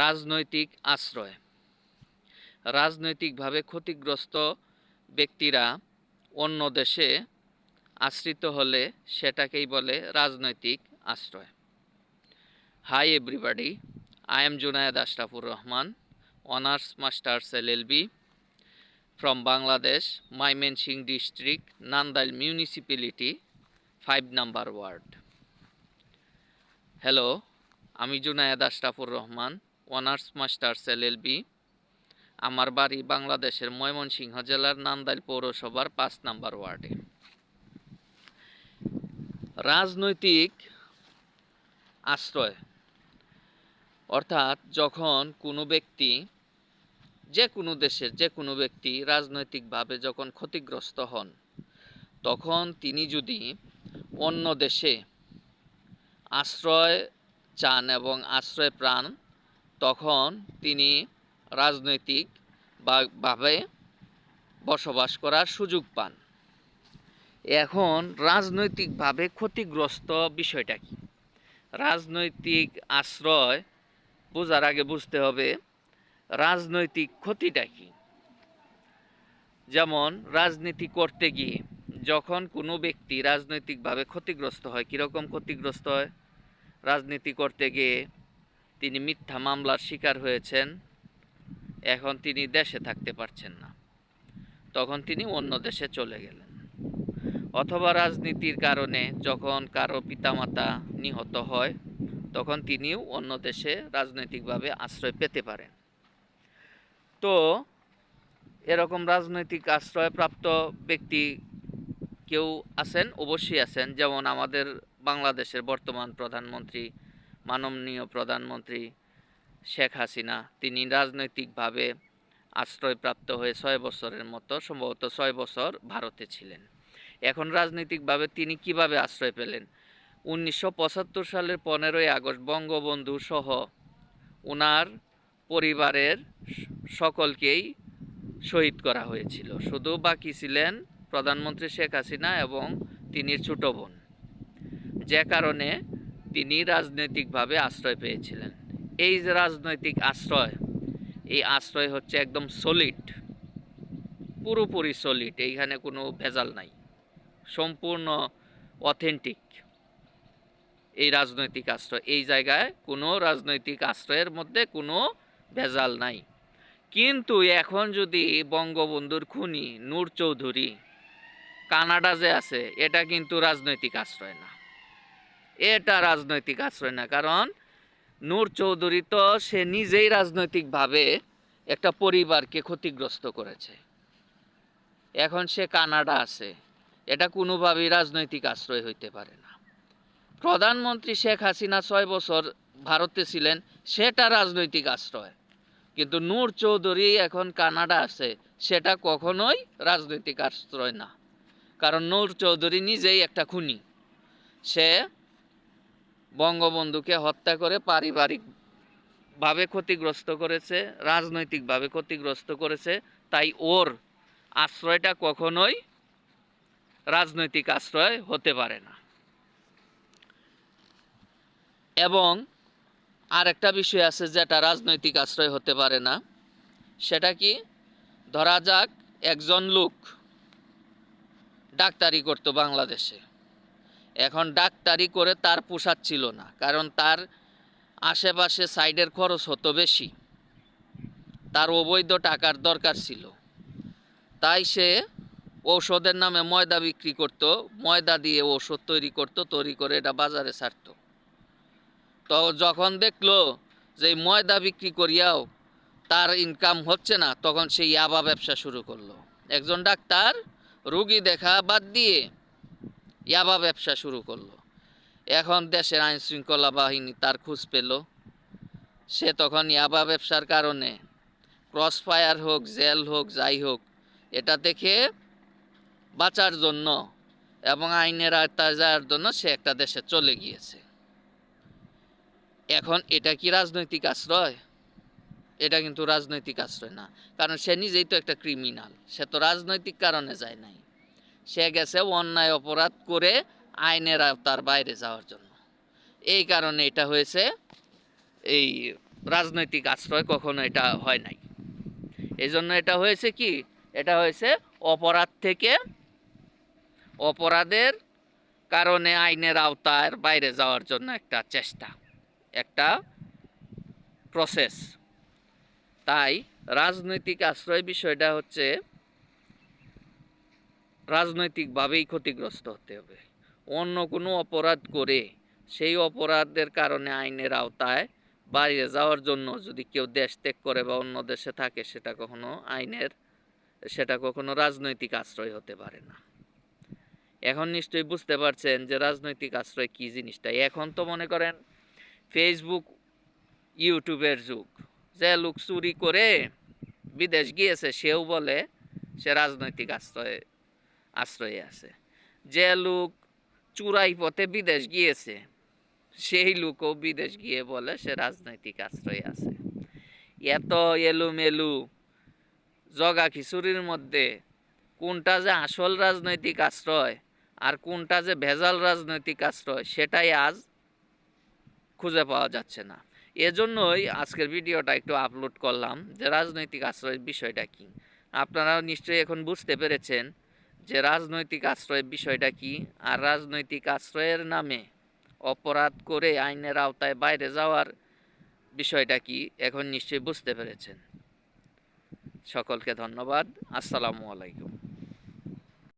রাজনৈতিক আশ্রয়। রাজনৈতিকভাবে ক্ষতিগ্রস্ত ব্যক্তিরা অন্য দেশে আশ্রিত হলে সেটাকেই বলে রাজনৈতিক আশ্রয়। Hi everybody I am Junayed Ashrafur Rahman honours masters LLB from Bangladesh, Mymensingh district Nandail municipality, 5 number ward hello আমি Junayed Ashrafur Rahman honours masters LLB আমার বাড়ি বাংলাদেশের ময়মনসিংহ জেলার নান্দাইল পৌরসভার পাঁচ নাম্বার ওয়ার্ডে। রাজনৈতিক আশ্রয়, অর্থাৎ যখন কোনো ব্যক্তি, যে কোনো দেশের যে কোনো ব্যক্তি রাজনৈতিকভাবে যখন ক্ষতিগ্রস্ত হন, তখন তিনি যদি অন্য দেশে আশ্রয় চান এবং আশ্রয় প্রাণ তখন তিনি রাজনৈতিক ভাবে বসবাস করার সুযোগ পান। এখন রাজনৈতিকভাবে ক্ষতিগ্রস্ত বিষয়টা কি? রাজনৈতিক আশ্রয় বোঝার আগে বুঝতে হবে, রাজনৈতিক ক্ষতিটা কি? যেমন রাজনীতি করতে গিয়ে যখন কোনো ব্যক্তি রাজনৈতিকভাবে ক্ষতিগ্রস্ত হয়, কীরকম ক্ষতিগ্রস্ত হয়? রাজনীতি করতে গিয়ে তিনি মিথ্যা মামলার শিকার হয়েছেন। এখন তিনি দেশে থাকতে পারছেন না। তখন তিনি অন্য দেশে চলে গেলেন। অথবা রাজনীতির কারণে যখন কারও পিতামাতা নিহত হয়, তখন তিনিও অন্য দেশে রাজনৈতিকভাবে আশ্রয় পেতে পারেন। তো, এরকম রাজনৈতিক আশ্রয়প্রাপ্ত ব্যক্তি কেউ আছেন? অবশ্যই আছেন। যেমন আমাদের বাংলাদেশের বর্তমান প্রধানমন্ত্রী মাননীয় প্রধানমন্ত্রী শেখ হাসিনা, তিনি রাজনৈতিকভাবে আশ্রয়প্রাপ্ত হয়ে ছয় বছরের মতো, সম্ভবত ছয় বছর ভারতে ছিলেন। এখন রাজনৈতিকভাবে তিনি কীভাবে আশ্রয় পেলেন? উনিশশো পঁচাত্তর সালের পনেরোই আগস্ট বঙ্গবন্ধু সহ ওনার পরিবারের সকলকেই শহীদ করা হয়েছিল। শুধু বাকি ছিলেন প্রধানমন্ত্রী শেখ হাসিনা এবং তিনি ছোট বোন। যে কারণে তিনি রাজনৈতিকভাবে আশ্রয় পেয়েছিলেন। এই যে রাজনৈতিক আশ্রয়, এই আশ্রয় হচ্ছে একদম সলিড পুরোপুরি সলিড এইখানে কোনো ভেজাল নাই। সম্পূর্ণ অথেন্টিক এই রাজনৈতিক আশ্রয়। এই জায়গায় কোনো রাজনৈতিক আশ্রয়ের মধ্যে কোনো ভেজাল নাই। কিন্তু এখন যদি বঙ্গবন্ধুর খুনি নূর চৌধুরী, কানাডা যে আছে, এটা কিন্তু রাজনৈতিক আশ্রয় না। এটা রাজনৈতিক আশ্রয় না, কারণ নূর চৌধুরী তো সে নিজেই রাজনৈতিকভাবে একটা পরিবারকে ক্ষতিগ্রস্ত করেছে। এখন সে কানাডা আছে, এটা কোনোভাবেই রাজনৈতিক আশ্রয় হইতে পারে না। প্রধানমন্ত্রী শেখ হাসিনা ছয় বছর ভারতে ছিলেন, সেটা রাজনৈতিক আশ্রয়। কিন্তু নূর চৌধুরী এখন কানাডা আছে, সেটা কখনোই রাজনৈতিক আশ্রয় না। কারণ নূর চৌধুরী নিজেই একটা খুনি। সে বঙ্গবন্ধুকে হত্যা করে পারিবারিকভাবে ক্ষতিগ্রস্ত করেছে, রাজনৈতিকভাবে ক্ষতিগ্রস্ত করেছে, তাই ওর আশ্রয়টা কখনোই রাজনৈতিক আশ্রয় হতে পারে না। এবং আরেকটা বিষয় আছে যেটা রাজনৈতিক আশ্রয় হতে পারে না, সেটা কি? ধরা যাক একজন লোক ডাক্তারি করতো বাংলাদেশে। এখন ডাক্তারি করে তার পোষাচ্ছিল না, কারণ তার আশেপাশে সাইডের খরচ হতো বেশি। তার অবৈধ টাকার দরকার ছিল। তাই সে ঔষধের নামে ময়দা বিক্রি করত, ময়দা দিয়ে ঔষধ তৈরি করত, তৈরি করে এটা বাজারে ছাড়তো। তো যখন দেখল যে ময়দা বিক্রি করিয়াও তার ইনকাম হচ্ছে না, তখন সে ইয়াবা ব্যবসা শুরু করল। একজন ডাক্তার রুগী দেখা বাদ দিয়ে ইয়াবা ব্যবসা শুরু করল। এখন দেশের আইন শৃঙ্খলা বাহিনী তার খোঁজ পেল। সে তখন ইয়াবা ব্যবসার কারণে ক্রস ফায়ার হোক, জেল হোক, যাই হোক, এটা থেকে বাঁচার জন্য এবং আইনের আয়তায় যাওয়ার জন্য সে একটা দেশে চলে গিয়েছে। এখন এটা কি রাজনৈতিক আশ্রয়? এটা কিন্তু রাজনৈতিক আশ্রয় না, কারণ সে নিজেই তো একটা ক্রিমিনাল। সে তো রাজনৈতিক কারণে যায় নাই। সে গেছে অন্যায় অপরাধ করে আইনের আওতার বাইরে যাওয়ার জন্য। এই কারণে এটা হয়েছে, এই রাজনৈতিক আশ্রয় কখনো এটা হয় নাই। এই জন্য এটা হয়েছে কি? এটা হয়েছে অপরাধ থেকে অপরাধের কারণে আইনের আওতার বাইরে যাওয়ার জন্য একটা চেষ্টা, একটা প্রসেস তাই রাজনৈতিক আশ্রয় বিষয়টা হচ্ছে রাজনৈতিকভাবেই ক্ষতিগ্রস্ত হতে হবে। অন্য কোনো অপরাধ করে সেই অপরাধের কারণে আইনের আওতায় বাইরে যাওয়ার জন্য যদি কেউ দেশ ত্যাগ করে বা অন্য দেশে থাকে, সেটা কখনো আইনের, সেটা কখনো রাজনৈতিক আশ্রয় হতে পারে না। এখন নিশ্চয়ই বুঝতে পারছেন যে রাজনৈতিক আশ্রয় কী জিনিসটা। এখন তো মনে করেন ফেসবুক ইউটিউবের যুগ। যে লোক চুরি করে বিদেশ গিয়েছে, সেও বলে সে রাজনৈতিক আশ্রয়ে আশ্রয়ে আছে। যে লোক চুরাই পথে বিদেশ গিয়েছে, সেই লোকও বিদেশ গিয়ে বলে সে রাজনৈতিক আশ্রয়ে আছে। এত এলুমেলু জগা খিচুড়ির মধ্যে কোনটা যে আসল রাজনৈতিক আশ্রয় আর কোনটা যে ভেজাল রাজনৈতিক আশ্রয় সেটাই আজ খুঁজে পাওয়া যাচ্ছে না। এজন্যই আজকের ভিডিওটা একটু আপলোড করলাম যে রাজনৈতিক আশ্রয়ের বিষয়টা কি। আপনারা নিশ্চয়ই এখন বুঝতে পেরেছেন যে রাজনৈতিক আশ্রয়ের বিষয়টা কি আর রাজনৈতিক আশ্রয়ের নামে অপরাধ করে আইনের আওতায় বাইরে যাওয়ার বিষয়টা কি এখন নিশ্চয়ই বুঝতে পেরেছেন। সকলকে ধন্যবাদ। আসসালামু আলাইকুম।